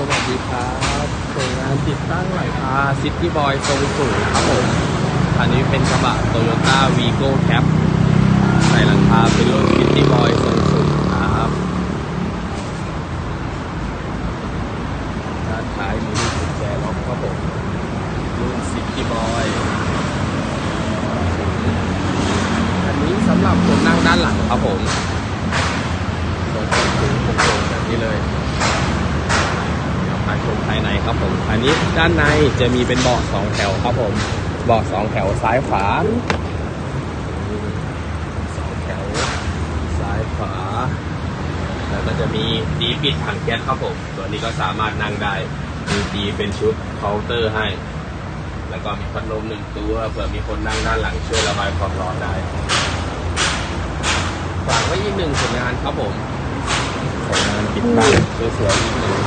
สวัสดีครับส่งงานติดตั้งหลายคาซิตี้บอยทรงสูครับผม อันนี้เป็นกระบะโตโยต้าวีโก้แคปใส่หลังคาเป็นรุ่นซิตี้บอยทรงสูครับด้านท้ายมีลูกกุญแจล็อกครับผมรุ่นซิตี้บอยอันนี้สำหรับคนนั่งด้านหลังครับผมทรงสูงโค้งๆแบบนี้เลย เดี๋ยวมา ชมภายในครับผม อันนี้ด้านในจะมีเป็นเบาะสองแถวครับผมเบาะสองแถวซ้ายขวาสองแถวซ้ายขวา แล้วก็จะมีดีปิดถังแก๊สครับผม ตัวนี้ก็สามารถนั่งได้ มีดีเป็นชุดเคาน์เตอร์ให้ แล้วก็มีพัดลมหนึ่งตัวเผื่อมีคนนั่งด้านหลังช่วยระบายความร้อนได้ฝากไว้อีกหนึ่งผลงานครับผมผลงานติดตั้งสวยๆอีกหนึ่ง